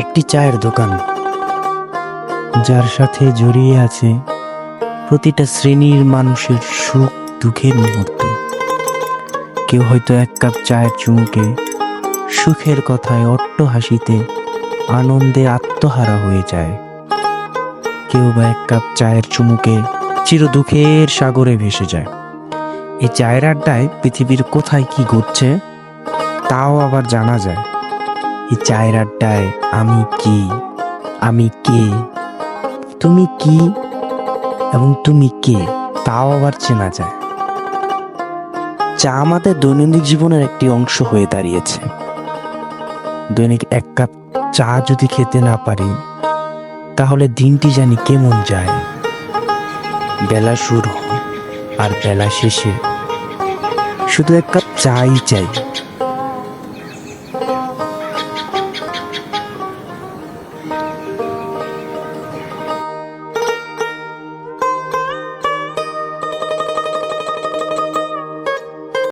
একটি চায়ের দোকান, যার সাথে জড়িয়ে আছে প্রতিটা শ্রেণির মানুষের সুখ, দুঃখের মুহূর্ত। কেউ হয়তো এক কাপ চায়ের চুমুকে সুখের কথায় অট্ট হাসিতে আনন্দে আত্মহারা হয়ে যায়। কেউ বা এক কাপ চায়ের চুমুকে চির দুঃখের সাগরে ভেসে যায়। এই চায়ের আড্ডায় পৃথিবীর কোথায় কি ঘটছে, তাও আবার জানা যায়। এই চায়ের আড্ডায় আমি কি? আমি কে? তুমি কি? এবং তুমি কে? তাও আবার চেনা যায়। চা আমাদের দৈনন্দিন জীবনের একটি অংশ হয়ে দাঁড়িয়েছে। দৈনিক এক কাপ চা যদি খেতে না পারি, তাহলে দিনটি জানি কেমন যায়। বেলা শুরু আর বেলা শেষে শুধু এক কাপ চাই চাই।